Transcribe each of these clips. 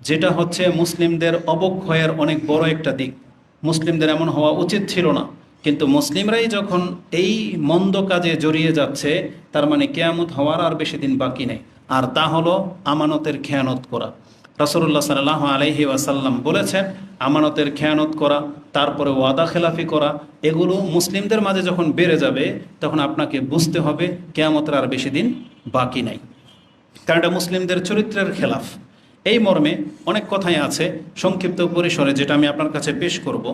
যেটা হচ্ছে মুসলিমদের অবক্ষয়ের অনেক বড় একটা দিক। মুসলিমদের এমন হওয়া উচিত ছিল না। কিন্তু মুসলিমরাই যখন এই মন্দ কাজে জড়িয়ে যাচ্ছে, তার মানে কেয়ামত হওয়ার আর বেশি দিন বাকি নেই। আর তা হলো আমানতের খেয়ানত করা। রাসুল্লাহ সাল্লাহ আলহি ওয়াসাল্লাম বলেছেন, আমানতের খেয়ানত করা, তারপরে ওয়াদা খেলাফি করা, এগুলো মুসলিমদের মাঝে যখন বেড়ে যাবে, তখন আপনাকে বুঝতে হবে কেয়ামতের আর বেশি দিন বাকি নাই। কারণ এটা মুসলিমদের চরিত্রের খেলাফ। এই মর্মে অনেক কথাই আছে, সংক্ষিপ্ত পরিসরে যেটা আমি আপনার কাছে পেশ করব।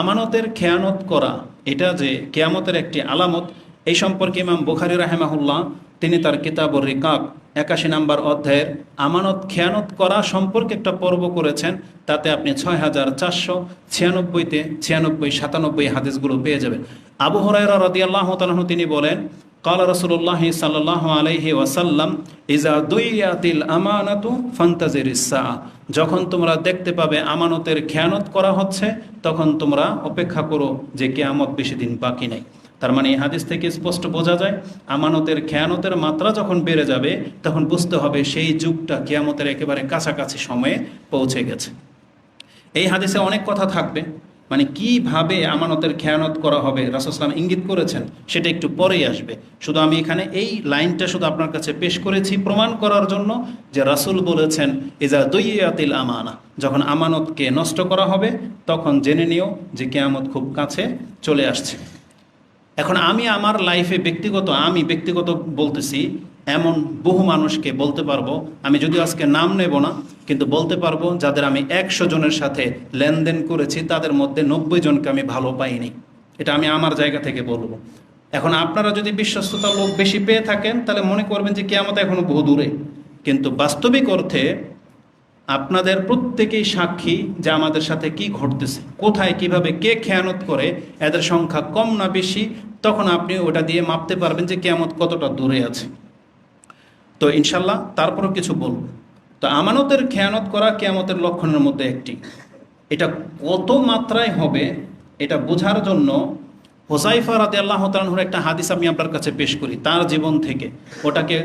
আমানতের খেয়ানত করা, এটা যে কেয়ামতের একটি আলামত এই সম্পর্কে ইমাম বুখারি রাহেমাহুল্লাহ, তিনি তার কিতাবর রিকাক একাশি নাম্বার অধ্যায়ের আমানত খেয়ানত করা সম্পর্কে একটা পর্ব করেছেন, তাতে আপনি ছয় হাজার চারশো ছিয়ানব্বইতে ছিয়ানব্বই, সাতানব্বই হাদিসগুলো পেয়ে যাবেন। আবু হরাইরা রদি আল্লাহ তালাহ তিনি বলেন, কাল রসুল্লাহ সাল্লাহ আলহি ওয়াসাল্লাম ইজা দুইয়াতিল আমানাতু ফান্তাজির ইসা যখন তোমরা দেখতে পাবে আমানতের খেয়ানত করা হচ্ছে, তখন তোমরা অপেক্ষা করো যে কেয়ামত বেশি দিন বাকি নেই। তার মানে এই হাদিস থেকে স্পষ্ট বোঝা যায়, আমানতের খেয়ানতের মাত্রা যখন বেড়ে যাবে, তখন বুঝতে হবে সেই যুগটা কেয়ামতের একেবারে কাছাকাছি সময়ে পৌঁছে গেছে। এই হাদিসে অনেক কথা থাকবে মানে কীভাবে আমানতের খেয়ানত করা হবে রাসুসলাম ইঙ্গিত করেছেন, সেটা একটু পরেই আসবে। শুধু আমি এখানে এই লাইনটা শুধু আপনার কাছে পেশ করেছি প্রমাণ করার জন্য যে রাসুল বলেছেন ইজা দইয়াতিল আমানা যখন আমানতকে নষ্ট করা হবে, তখন জেনে নিও যে কেয়ামত খুব কাছে চলে আসছে। এখন আমি আমার লাইফে ব্যক্তিগত, আমি ব্যক্তিগত বলতেছি, এমন বহু মানুষকে বলতে পারব। আমি যদিও আজকে নাম নেব না, কিন্তু বলতে পারব যাদের আমি একশো জনের সাথে লেনদেন করেছি, তাদের মধ্যে নব্বই জনকে আমি ভালো পাইনি। এটা আমি আমার জায়গা থেকে বলব। এখন আপনারা যদি বিশ্বস্ততা লোক বেশি পেয়ে থাকেন, তাহলে মনে করবেন যে কেয়ামত এখনও বহু দূরে কিন্তু বাস্তবিক অর্থে আপনাদের প্রত্যেকেই সাক্ষী যে আমাদের সাথে কি ঘটতেছে, কোথায়, কীভাবে, কে খেয়ানত করে, এদের সংখ্যা কম না বেশি, তখন আপনি ওটা দিয়ে মাপতে পারবেন যে কেয়ামত কতটা দূরে আছে। তো ইনশাল্লাহ তারপরও কিছু বলব। তো আমানতের খেয়ানত করা কেয়ামতের লক্ষণের মধ্যে একটি। এটা কত মাত্রায় হবে, এটা বোঝার জন্য হোসাইফা রাতে আল্লাহ তালহুর একটা হাদিস আমি আপনার কাছে পেশ করি, তার জীবন থেকে। ওটাকে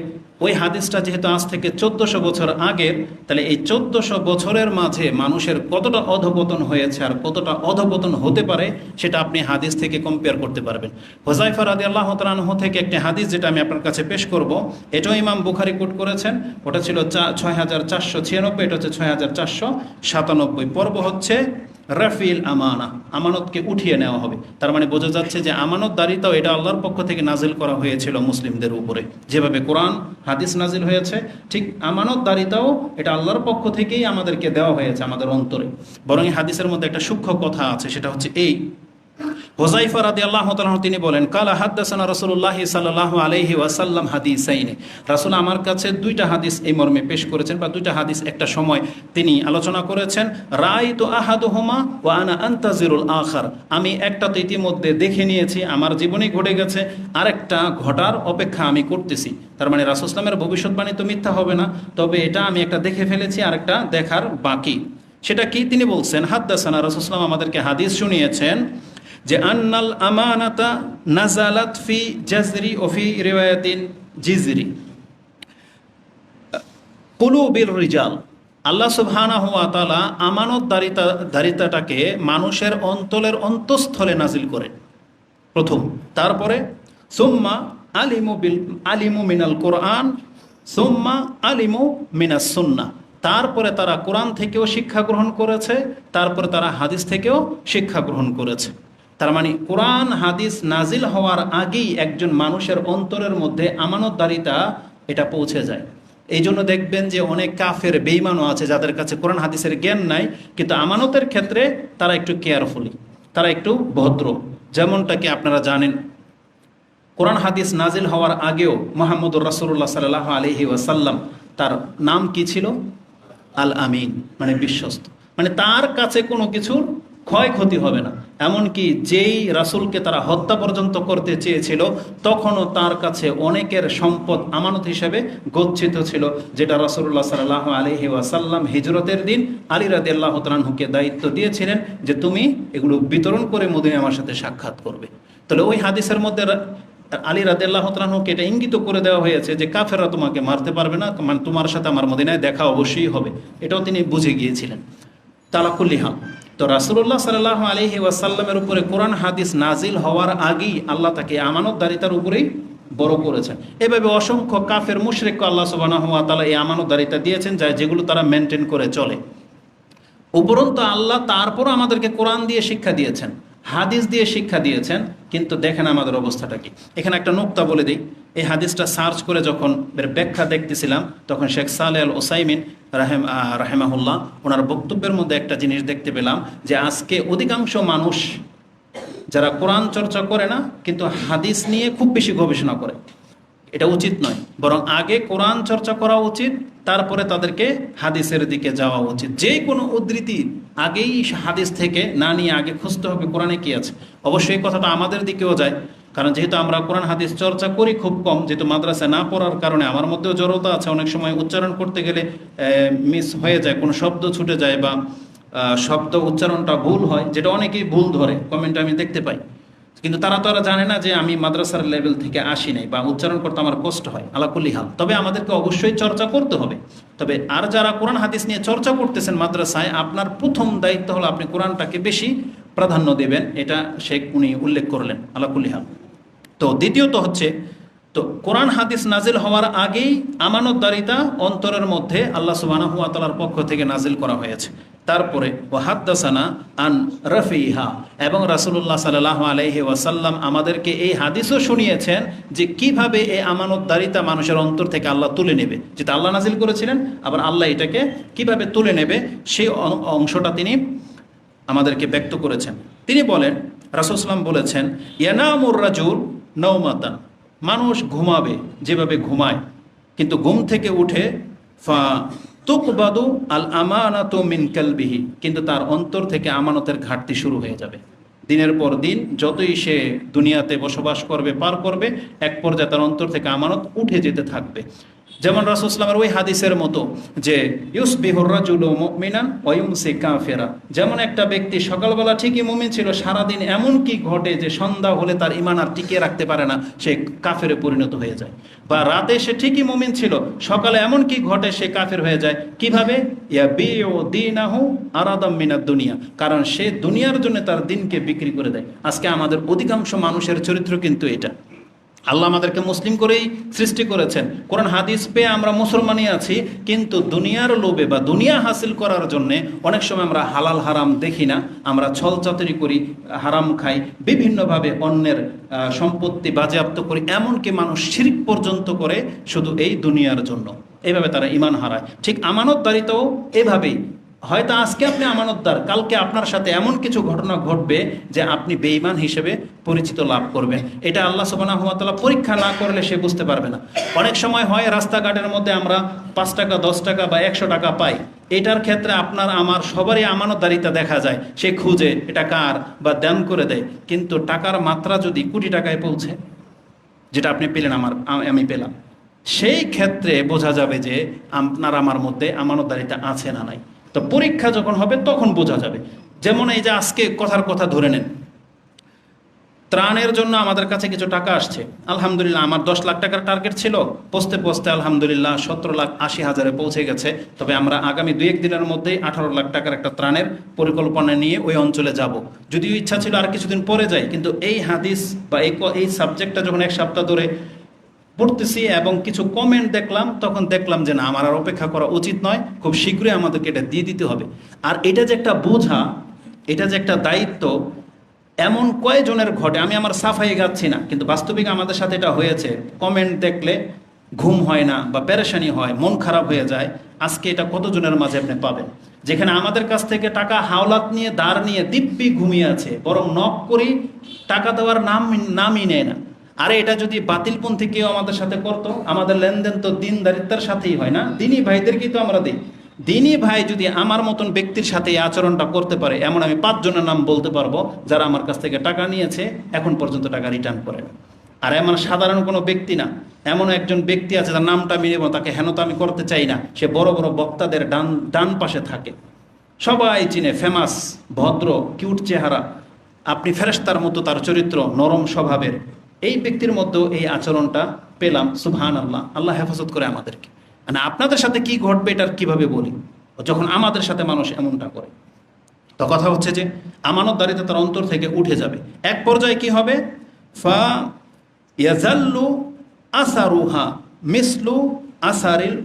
ওই হাদিসটা যেহেতু আজ থেকে চোদ্দশো বছর আগের তাহলে এই চোদ্দশো বছরের মাঝে মানুষের কতটা অধপতন হয়েছে আর কতটা অধপতন হতে পারে, সেটা আপনি হাদিস থেকে কম্পেয়ার করতে পারবেন। হোসাইফা রাদি আল্লাহ তালাহ থেকে একটি হাদিস যেটা আমি আপনার কাছে পেশ করব, এটাও ইমাম বুখারি কোট করেছেন, ওটা ছিল ছয় হাজার চারশো ছিয়ানব্বই, এটা হচ্ছে ছয় হাজার চারশো সাতানব্বই। পর্ব হচ্ছে রাফিল আমানা, আমানতকে উঠিয়ে নেওয়া হবে। তার মানে বোঝা যাচ্ছে যে আমানত দারিতাও এটা আল্লাহর পক্ষ থেকে নাজিল করা হয়েছিল মুসলিমদের উপরে। যেভাবে কোরআন, হাদিস নাজিল হয়েছে, ঠিক আমানত দারিতাও এটা আল্লাহর পক্ষ থেকেই আমাদেরকে দেওয়া হয়েছে আমাদের অন্তরে। বরং এই হাদিসের মধ্যে একটা সূক্ষ্ম কথা আছে, সেটা হচ্ছে এই হোজাইফা রাদি আল্লাহ তিনি বলেন, কালা হাদ্দাসানা রসুল্লাহ সাল্লাহ আলহি ওয়াসাল্লাম রাসুল আমার কাছে দুইটা হাদিস এই মর্মে পেশ করেছেন বা দুইটা হাদিস একটা সময় তিনি আলোচনা করেছেন রাই তো হোমা ও আনা আন্তাজিরুল আখার। আমি একটা তো ইতিমধ্যে দেখে নিয়েছি, আমার জীবনে ঘটে গেছে, আরেকটা ঘটার অপেক্ষা আমি করতেছি। তার মানে রাসুসলামের ভবিষ্যৎবাণী তো মিথ্যা হবে না, তবে এটা আমি একটা দেখে ফেলেছি, আরেকটা দেখার বাকি। সেটা কি? তিনি বলছেন, হাদ্দাসানা রাসুসলাম আমাদেরকে হাদিস শুনিয়েছেন যে আন্নাল আমানাতা নাজালাত ফি জাজরি ও ফি রিওয়ায়াতিন জিজরি। কুলুবিল রিজাল। আল্লাহ সুবহানা হুয়া তালা আমানত দারিতা দারিতাটাকে মানুষের অন্তলের অন্তঃস্থলে নাজিল করেন। প্রথম। তারপরে, সোম্মা আলিমু বিল আলিমু মিনাল কোরআন, সুম্মা আলিমু মিনাস সুন্না তারপরে তারা কোরআন থেকেও শিক্ষা গ্রহণ করেছে, তারপরে তারা হাদিস থেকেও শিক্ষা গ্রহণ করেছে। তার মানে কোরআন, হাদিস নাজিল হওয়ার আগেই একজন মানুষের অন্তরের মধ্যে আমানতদারিতা এটা পৌঁছে যায়। এই জন্য দেখবেন যে অনেক কাফের বেইমানও আছে যাদের কাছে কোরআন, হাদিসের জ্ঞান নাই, কিন্তু আমানতের ক্ষেত্রে তারা একটু কেয়ারফুলি, তারা একটু ভদ্র। যেমনটাকে আপনারা জানেন, কোরআন, হাদিস নাজিল হওয়ার আগেও মোহাম্মদুর রাসুল্লাহ সাল্লাহ আলহি ওয়াসাল্লাম তার নাম কি ছিল? আল আমিন মানে বিশ্বস্ত। মানে তার কাছে কোনো কিছুর ক্ষয়ক্ষতি হবে না। এমনকি যেই রাসুলকে তারা হত্যা পর্যন্ত করতে চেয়েছিল, তখনও তার কাছে অনেকের সম্পদ আমানত হিসেবে গচ্ছিত ছিল, যেটা রাসুল্লাহ সাল্লাহ আলহি ওয়াসাল্লাম হিজরতের দিন আলী রাদি আল্লাহ তালাহুকে দায়িত্ব দিয়েছিলেন যে তুমি এগুলো বিতরণ করে মদিনে আমার সাথে সাক্ষাৎ করবে। তাহলে ওই হাদিসের মধ্যে আলী রাদেল্লাহ তালাহকে এটা ইঙ্গিত করে দেওয়া হয়েছে যে কাফেররা তোমাকে মারতে পারবে না মানে তোমার সাথে আমার মদিনায় দেখা অবশ্যই হবে। এটাও তিনি বুঝে গিয়েছিলেন। তালাকুল্লিহাম তো রাসুল্লাহ সাল্লাহ আলহি ওয়াসাল্লামের উপরে কোরআন হাদিস নাজিল হওয়ার আগেই আল্লাহ তাকে আমানতদারিতার উপরেই বড় করেছেন। এভাবে অসংখ্য কাফের মুশরিককে আল্লাহ সুবাহ তালা এই আমানতদারিতা দিয়েছেন যা যেগুলো তারা মেনটেন করে চলে। উপরন্তু আল্লাহ তারপরও আমাদেরকে কোরআন দিয়ে শিক্ষা দিয়েছেন, হাদিস দিয়ে শিক্ষা দিয়েছেন, কিন্তু দেখেন আমাদের অবস্থাটা কি। এখানে একটা নোক্তা বলে দিই। এই হাদিসটা সার্চ করে যখন এর ব্যাখ্যা দেখতেছিলাম, তখন শেখ সালে আল ওসাইমিন রাহেম রাহেমাহুল্লাহ, ওনার বক্তব্যের মধ্যে একটা জিনিস দেখতে পেলাম যে আজকে অধিকাংশ মানুষ যারা কোরআন চর্চা করে না, কিন্তু হাদিস নিয়ে খুব বেশি গবেষণা করে। এটা উচিত নয়। বরং আগে কোরআন চর্চা করা উচিত, তারপরে তাদেরকে হাদিসের দিকে যাওয়া উচিত। যে কোনো উদ্ধৃতি আগেই হাদিস থেকে না নিয়ে আগে খুঁজতে হবে কোরআনে কি আছে। অবশ্যই কথাটা আমাদের দিকেও যায়। কারণ যেহেতু আমরা কোরআন হাদিস চর্চা করি খুব কম, যেহেতু মাদ্রাসায় না পড়ার কারণে আমার মধ্যেও জড়তা আছে, অনেক সময় উচ্চারণ করতে গেলে মিস হয়ে যায়, কোনো শব্দ ছুটে যায় বা শব্দ উচ্চারণটা ভুল হয়, যেটা অনেকেই ভুল ধরে কমেন্টে আমি দেখতে পাই। কিন্তু তারা তো আর জানে না যে আমি মাদ্রাসার লেভেল থেকে আসি নাই বা উচ্চারণ করতে আমার কষ্ট হয় আলাকুল্লি হাল। তবে আমাদেরকে অবশ্যই চর্চা করতে হবে। তবে আর যারা কোরআন হাদিস নিয়ে চর্চা করতেছেন মাদ্রাসায়, আপনার প্রথম দায়িত্ব হলো আপনি কোরআনটাকে বেশি প্রাধান্য দেবেন, এটা শেখ উনি উল্লেখ করলেন আলাকুল্লি হাল। তো দ্বিতীয়ত হচ্ছে, তো কোরআন হাদিস নাজিল হওয়ার আগেই আমানতদারিতা অন্তরের মধ্যে আল্লাহ ওয়া পক্ষ থেকে নাজিল করা হয়েছে। তারপরে ও হাদ্দাসানা আন রফিহা, এবং রাসূলুল্লাহ সাল্লাল্লাহু আলাইহি ওয়াসাল্লাম আমাদেরকে এই হাদিসও শুনিয়েছেন যে কীভাবে এই আমানতদারিতা মানুষের অন্তর থেকে আল্লাহ তুলে নেবে। যেটা আল্লাহ নাজিল করেছিলেন, আবার আল্লাহ এটাকে কীভাবে তুলে নেবে, সেই অংশটা তিনি আমাদেরকে ব্যক্ত করেছেন। তিনি বলেন রাসুলসলাম বলেছেন, ইয়ানামুর রাজুল নৌমাতান। মানুষ ঘুমাবে, যেভাবে ঘুমায়। কিন্তু ঘুম থেকে উঠে, ফা তুকবাদু আল আমানাতু মিন কালবিহি। কিন্তু তার অন্তর থেকে আমানতের ঘাটতি শুরু হয়ে যাবে। দিনের পর দিন যতই সে দুনিয়াতে বসবাস করবে, পার করবে, এক পর্যায়ে তার অন্তর থেকে আমানত উঠে যেতে থাকবে। যেমন রাসুসলামের ওই হাদিসের মতো যে ইউস বিহরাজুল মিনান ওয়ুমসে কাফেরা। যেমন একটা ব্যক্তি সকালবেলা ঠিকই মুমিন ছিল, সারাদিন এমন কি ঘটে যে সন্ধ্যা হলে তার ইমান আর টিকিয়ে রাখতে পারে না, সে কাফেরে পরিণত হয়ে যায়। বা রাতে সে ঠিকই মুমিন ছিল, সকালে এমন কি ঘটে সে কাফের হয়ে যায়? কীভাবে? ইয়া বি ও দিনাহু আরাদাম মিনাদ দুনিয়া। কারণ সে দুনিয়ার জন্য তার দিনকে বিক্রি করে দেয়। আজকে আমাদের অধিকাংশ মানুষের চরিত্র কিন্তু এটা। আল্লাহ আমাদেরকে মুসলিম করেই সৃষ্টি করেছেন। কোরআন হাদিস পেয়ে আমরা মুসলমানই আছি, কিন্তু দুনিয়ার লোভে বা দুনিয়া হাসিল করার জন্যে অনেক সময় আমরা হালাল হারাম দেখি না। আমরা ছল চাতুরি করি, হারাম খাই, বিভিন্নভাবে অন্যের সম্পত্তি বাজেয়াপ্ত করি, এমনকি মানুষ শিরিক পর্যন্ত করে শুধু এই দুনিয়ার জন্য। এইভাবে তারা ইমান হারায়। ঠিক আমানতদারিতাও এভাবেই। হয়তো আজকে আপনি আমানতদার, কালকে আপনার সাথে এমন কিছু ঘটনা ঘটবে যে আপনি বেঈমান হিসেবে পরিচিত লাভ করবেন। এটা আল্লাহ তাআলা পরীক্ষা না করলে সে বুঝতে পারবে না। অনেক সময় হয় রাস্তাঘাটের মধ্যে আমরা পাঁচ টাকা, দশ টাকা বা একশো টাকা পাই। এটার ক্ষেত্রে আপনার, আমার সবারই আমানতদারিতা দেখা যায়। সে খুঁজে এটা কার বা দান করে দেয়। কিন্তু টাকার মাত্রা যদি কোটি টাকায় পৌঁছে, যেটা আপনি পেলেন আমার আমি পেলাম, সেই ক্ষেত্রে বোঝা যাবে যে আপনার, আমার মধ্যে আমানতদারিতা আছে না নাই। তো পরীক্ষা যখন হবে, তখন বোঝা যাবে। যেমন এই যে আজকে কথার কথা ধরে নেন। ত্রাণের জন্য আমাদের কাছে কিছু টাকা আসছে। আলহামদুলিল্লাহ, আমার দশ লাখ টাকার টার্গেট ছিল। পোস্তে পোস্তে আলহামদুলিল্লাহ সতেরো লাখ আশি হাজারে পৌঁছে গেছে। তবে আমরা আগামী দুই এক দিনের মধ্যেই আঠারো লাখ টাকার একটা ত্রাণের পরিকল্পনা নিয়ে ওই অঞ্চলে যাব। যদিও ইচ্ছা ছিল আর কিছুদিন পরে যাই, কিন্তু এই হাদিস বা এই এই সাবজেক্টটা যখন এক সপ্তাহ ধরে পড়তেছি এবং কিছু কমেন্ট দেখলাম, তখন দেখলাম যে না, আমার আর অপেক্ষা করা উচিত নয়, খুব শীঘ্রই আমাদেরকে এটা দিয়ে দিতে হবে। আর এটা যে একটা বোঝা, এটা যে একটা দায়িত্ব, এমন কয়জনের ঘটে, আমি আমার সাফাই গাচ্ছি না, কিন্তু বাস্তবিক আমাদের সাথে এটা হয়েছে। কমেন্ট দেখলে ঘুম হয় না বা পেরেশানি হয়, মন খারাপ হয়ে যায়, আজকে এটা কতজনের মাঝে আপনি পাবেন? যেখানে আমাদের কাছ থেকে টাকা হাওলাত নিয়ে, দাঁড় নিয়ে দিব্যি ঘুমিয়ে আছে, বরং নক করি, টাকা দেওয়ার নাম নামই নেয় না। আরে এটা যদি বাতিলপন্থী কেউ আমাদের সাথে করতো, আমাদের লেনদেন তো দিনদারিত্বের সাথেই হয় না? দিনই ভাইদেরকেই তো আমরা দিই? দিনই ভাই যদি আমার মতন ব্যক্তির সাথে এই আচরণটা করতে পারে, এমন আমি পাঁচজনের নাম বলতে পারব, যারা আমার কাছ থেকে টাকা নিয়েছে, এখন পর্যন্ত টাকা রিটার্ন করে না। আর এমন সাধারণ কোনো ব্যক্তি না, এমন একজন ব্যক্তি আছে তার নামটা আমি নেব, তাকে হেন আমি করতে চাই না, সে বড় বড় বক্তাদের ডান ডান পাশে থাকে। সবাই চিনে ফেমাস ভদ্র কিউট চেহারা। আপনি ফেরেস্তার মতো তার চরিত্র নরম স্বভাবের। এই ব্যক্তির মধ্যেও এই আচরণটা পেলাম সুবহান আল্লাহ আল্লাহ হেফাজত করে আমাদেরকে। মানে আপনাদের সাথে কি ঘটবে এটার কীভাবে বলি? যখন আমাদের সাথে মানুষ এমনটা করে। তো কথা হচ্ছে যে আমানত আমানতদারিতা তার অন্তর থেকে উঠে যাবে। এক পর্যায়ে কি হবে? ফা ইয়াজাল্লু আসারুহা মিসলু আসারিল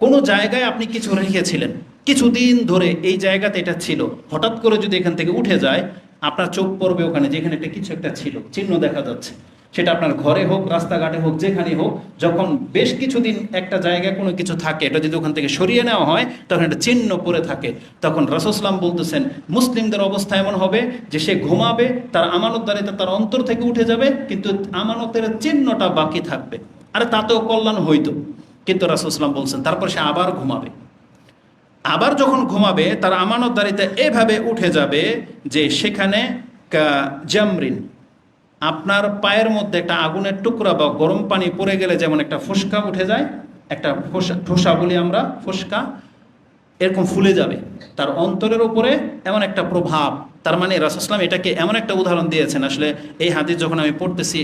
কোনো জায়গায় আপনি কিছু রেখেছিলেন। কিছুদিন ধরে এই জায়গাতে এটা ছিল। হঠাৎ করে যদি এখান থেকে উঠে যায় আপনার চোখ পড়বে ওখানে, যেখানে একটা কিছু একটা ছিল, চিহ্ন দেখা যাচ্ছে। সেটা আপনার ঘরে হোক, রাস্তাঘাটে হোক যেখানে হোক, যখন বেশ কিছুদিন একটা জায়গায় কোনো কিছু থাকে, এটা যদি ওখান থেকে সরিয়ে নেওয়া হয়, তখন একটা চিহ্ন পড়ে থাকে। তখন রাসুসলাম বলতেছেন, মুসলিমদের অবস্থা এমন হবে যে সে ঘুমাবে, তার আমানতদারিতা তার অন্তর থেকে উঠে যাবে, কিন্তু আমানতের চিহ্নটা বাকি থাকবে। আরে তাতেও কল্যাণ হইতো। কিন্তু রাসুসলাম বলছেন, তারপর সে আবার ঘুমাবে। আবার যখন ঘুমাবে, তার আমানতদারিতা এভাবে উঠে যাবে যে সেখানে জামরিন, আপনার পায়ের মধ্যে একটা আগুনের টুকরা বা গরম পানি পড়ে গেলে যেমন একটা ফুসকা উঠে যায়, একটা ঠোসা বলি আমরা, ফুসকা, এরকম ফুলে যাবে। তার অন্তরের উপরে এমন একটা প্রভাব, তার মানে রাসুসলাম এটাকে এমন একটা উদাহরণ দিয়েছেন। আসলে এই হাদিস যখন আমি পড়তেছি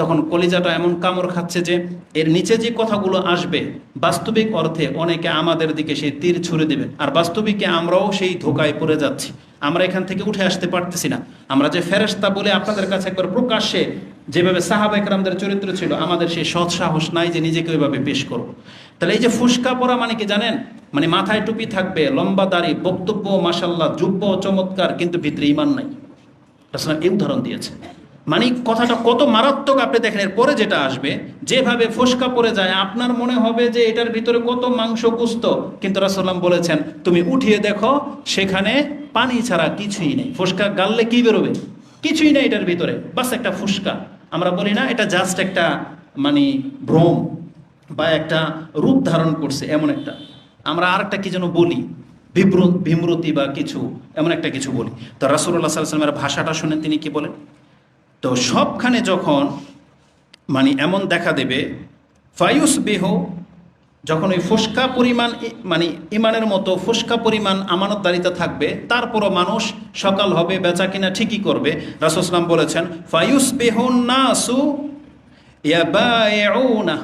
তখন কলিজাটা এমন কামড় খাচ্ছে যে এর নিচে যে কথাগুলো আসবে বাস্তবিক অর্থে অনেকে আমাদের দিকে সেই তীর ছুড়ে দেবেন আর বাস্তবিকে আমরাও সেই ধোকায় পড়ে যাচ্ছি। আমরা এখান থেকে উঠে আসতে পারতেছি না। আমরা যে ফেরেস্তা বলে আপনাদের কাছে একবার প্রকাশ্যে যেভাবে সাহাবা একরামদের চরিত্র ছিল, আমাদের সেই সৎ সাহস নাই যে নিজেকে ওইভাবে পেশ করব। তাহলে এই যে ফুসকা পরা মানে কি জানেন? মানে মাথায় টুপি থাকবে, লম্বা দাড়ি, বক্তব্য মাসাল্লাহ যুব্য চমৎকার, কিন্তু ভিতরে ইমান নাই। এই উদাহরণ দিয়েছে মানে কথাটা কত মারাত্মক আপনি দেখেন এর পরে যেটা আসবে, যেভাবে ফোসকা পড়ে যায়, আপনার মনে হবে যে এটার ভিতরে কত মাংস কুস্ত কিন্তু রাসুল্লাম বলেছেন, তুমি উঠিয়ে দেখো, সেখানে পানি ছাড়া কিছুই নেই। ফোসকা গাললে কি বেরোবে? কিছুই নেই এটার ভিতরে, বাস একটা ফুসকা। আমরা বলি না, এটা জাস্ট একটা মানে ভ্রম বা একটা রূপ ধারণ করছে, এমন একটা। আমরা আর একটা কি যেন বলি বিব্রত বিমৃতি বা কিছু, এমন একটা কিছু বলি। তো রাসুল্লাহ সাল্লামের ভাষাটা শুনে তিনি কি বলেন? তো সবখানে যখন মানে এমন দেখা দেবে ফায়ুস বেহ যখন ওই ফুসকা পরিমাণ মানে ইমানের মতো ফুসকা পরিমাণ আমানতদারিতা থাকবে, তারপরও মানুষ সকাল হবে, বেচা কিনা ঠিকই করবে। রাসুসলাম বলেছেন ফায়ুস বেহ না ইয়াবায়উনা।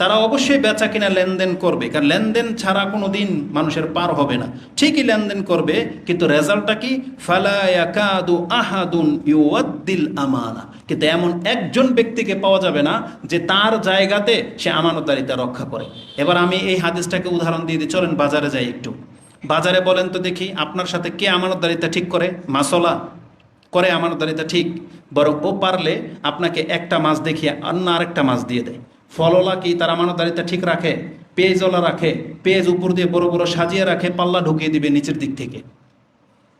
তারা অবশ্যই বেচা কিনা লেনদেন করবে, কারণ লেনদেন ছাড়া কোনো দিন মানুষের পার হবে না। ঠিকই লেনদেন করবে, কিন্তু রেজাল্টটা কি? ফালায়াকাদু আহাদুন ইউয়াদ্দিল আমানা। কিন্তু এমন একজন ব্যক্তিকে পাওয়া যাবে না, যে তার জায়গাতে সে আমানতদারিতা রক্ষা করে। এবার আমি এই হাদিসটাকে উদাহরণ দিয়ে দিই, চলেন বাজারে যাই একটু। বাজারে বলেন তো দেখি, আপনার সাথে কে আমানতদারিতা ঠিক করে? মাসলা করে আমানতদারিতা ঠিক, বরং ও পারলে আপনাকে একটা মাছ দেখিয়ে অন্য আরেকটা মাছ দিয়ে দেয়। ফলওয়ালা কি তার আমানতদারিতা ঠিক রাখে? পেঁয়াজওয়ালা রাখে। পেজ উপর দিয়ে বড় বড় সাজিয়ে রাখে, পাল্লা ঢুকিয়ে দিবে নিচের দিক থেকে।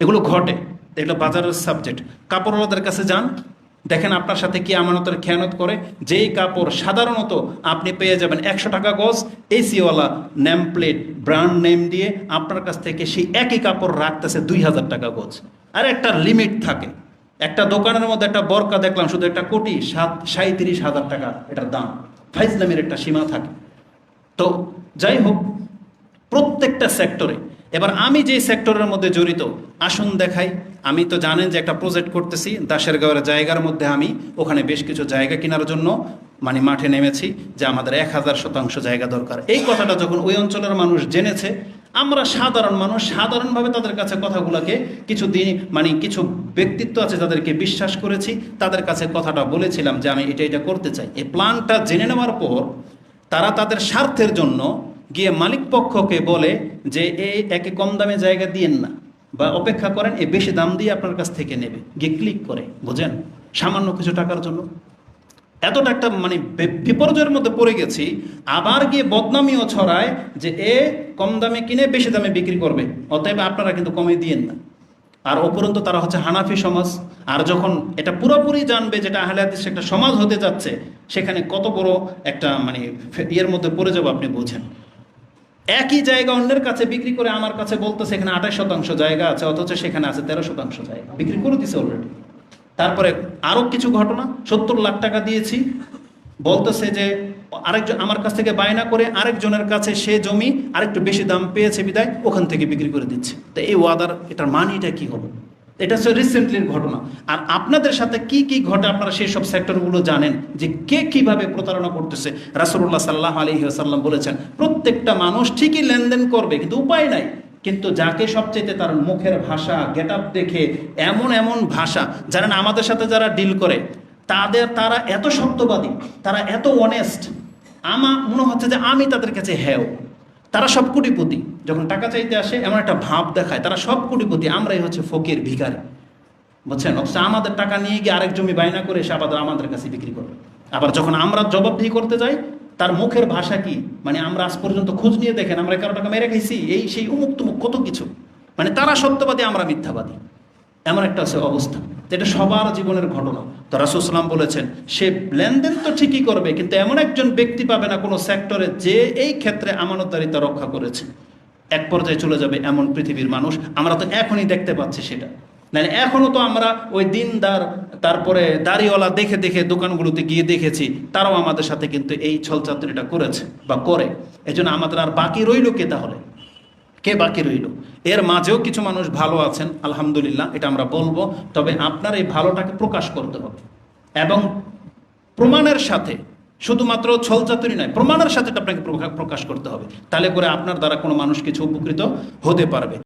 এগুলো ঘটে। এগুলো বাজারের সাবজেক্ট কাপড়ওয়ালাদের কাছে যান। দেখেন আপনার সাথে কি আমানতের খেয়ানত করে? যেই কাপড় সাধারণত আপনি পেয়ে যাবেন একশো টাকা গজ, এসিওয়ালা নেম প্লেট ব্র্যান্ড নেম দিয়ে আপনার কাছ থেকে সেই একই কাপড় রাখতেছে দুই হাজার টাকা গজ। আর একটা লিমিট থাকে। একটা দোকানের মধ্যে একটা বরকা দেখলাম, শুধু একটা কোটি সাত সাঁত্রিশ হাজার টাকা এটার দাম। ফাইজলামের একটা সীমা থাকে। তো যাই হোক, প্রত্যেকটা সেক্টরে, এবার আমি যে সেক্টরের মধ্যে জড়িত, আসুন দেখাই। আমি তো জানেন যে একটা প্রজেক্ট করতেছি দাসের গাঁয়ের জায়গার মধ্যে আমি, ওখানে বেশ কিছু জায়গা কেনার জন্য মানে মাঠে নেমেছি, যে আমাদের এক হাজার শতাংশ জায়গা দরকার। এই কথাটা যখন ওই অঞ্চলের মানুষ জেনেছে, আমরা সাধারণ মানুষ সাধারণভাবে তাদের কাছে কথাগুলোকে কিছু দিন মানে কিছু ব্যক্তিত্ব আছে যাদেরকে বিশ্বাস করেছি, তাদের কাছে কথাটা বলেছিলাম যে আমি এটা এটা করতে চাই। এই প্ল্যানটা জেনে নেওয়ার পর তারা তাদের স্বার্থের জন্য গিয়ে মালিক পক্ষকে বলে যে এই একে কম দামে জায়গা দিয়েন না বা অপেক্ষা করেন, এ বেশি দাম দিয়ে আপনার কাছ থেকে নেবে। গিয়ে ক্লিক করে, বোঝেন? সামান্য কিছু টাকার জন্য। এতটা একটা মানে বিপর্যয়ের মধ্যে পড়ে গেছি, আবার গিয়ে বদনামিও ছড়ায় যে, এ কম দামে কিনে বেশি দামে বিক্রি করবে, অতএব আপনারা কিন্তু কমে দিয়েন না। আর অপরন্ত তারা হচ্ছে হানাফি সমাজ। আর যখন এটা পুরোপুরি জানবে যেটা আহলে হাদিস একটা সমাজ হতে যাচ্ছে, সেখানে কত বড় একটা মানে ইয়ের মধ্যে পড়ে যাব আপনি বোঝেন। একই জায়গা অন্যের কাছে বিক্রি করে আমার কাছে বলতো সেখানে আঠাশ শতাংশ জায়গা আছে, অথচ সেখানে আছে তেরো শতাংশ জায়গা। বিক্রি করে দিছে অলরেডি তারপরে আরও কিছু ঘটনা, সত্তর লাখ টাকা দিয়েছি। বলতেছে যে আরেকজন আমার কাছ থেকে বায়না করে আরেকজনের কাছে সে জমি আরেকটু বেশি দাম পেয়েছে বিদায়, ওখান থেকে বিক্রি করে দিচ্ছে। তো এই ওয়াদার, এটার মানিটা কি হলো এটা হচ্ছে রিসেন্টলির ঘটনা। আর আপনাদের সাথে কি কি ঘটে আপনারা সেই সব সেক্টরগুলো জানেন? যে কে কীভাবে প্রতারণা করতেছে? রাসুল্লাহ সাল্লাহ আলহি আসাল্লাম বলেছেন, প্রত্যেকটা মানুষ ঠিকই লেনদেন করবে, কিন্তু উপায় নাই। কিন্তু যাকে সবচেয়ে তার মুখের ভাষা গেট আপ দেখে, এমন এমন ভাষা, জানেন আমাদের সাথে যারা ডিল করে, তাদের, তারা এত সত্যবাদী, তারা এত অনেস্ট আমার মনে হচ্ছে যে আমি তাদের কাছে হ্যাও তারা সব কোটিপতি। যখন টাকা চাইতে আসে, এমন একটা ভাব দেখায়, তারা সব কোটিপতি, আমরাই হচ্ছে ফকির, ভিখারি। বুঝছেন? অথচ আমাদের টাকা নিয়ে গিয়ে আরেক জমি বায়না করে সে আবার আমাদের কাছে বিক্রি করবে। আবার যখন আমরা জবাবদিহি করতে যাই, তার মুখের ভাষা কি? মানে আমরা আজ পর্যন্ত খোঁজ নিয়ে দেখেন, আমরা কারও টাকা মেরে খাইছি, এই সেই উমুক তুমুক কত কিছু। মানে তারা সত্যবাদী, আমরা মিথ্যাবাদী। এমন একটা আছে অবস্থা। এটা সবার জীবনের ঘটনা। তো রাসুসলাম বলেছেন, সে লেনদেন তো ঠিকই করবে, কিন্তু এমন একজন ব্যক্তি পাবে না কোনো সেক্টরে যে এই ক্ষেত্রে আমানতদারিতা রক্ষা করেছে। এক পর্যায়ে চলে যাবে এমন পৃথিবীর মানুষ। আমরা তো এখনই দেখতে পাচ্ছি সেটা। মানে এখনও তো আমরা ওই দিনদার, তারপরে দাড়িওয়ালা দেখে দেখে দোকানগুলোতে গিয়ে দেখেছি, তারাও আমাদের সাথে কিন্তু এই ছলচাতুরিটা করেছে বা করে। এই জন্য আমাদের আর বাকি রইল কে তাহলে? কে বাকি রইল? এর মাঝেও কিছু মানুষ ভালো আছেন, আলহামদুলিল্লাহ, এটা আমরা বলব। তবে আপনার এই ভালোটাকে প্রকাশ করতে হবে। এবং প্রমাণের সাথে, শুধুমাত্র ছলচাতুরি নয়, প্রমাণের সাথে আপনাকে প্রকা- প্রকাশ করতে হবে। তাহলে করে আপনার দ্বারা কোনো মানুষ কিছু উপকৃত হতে পারবে।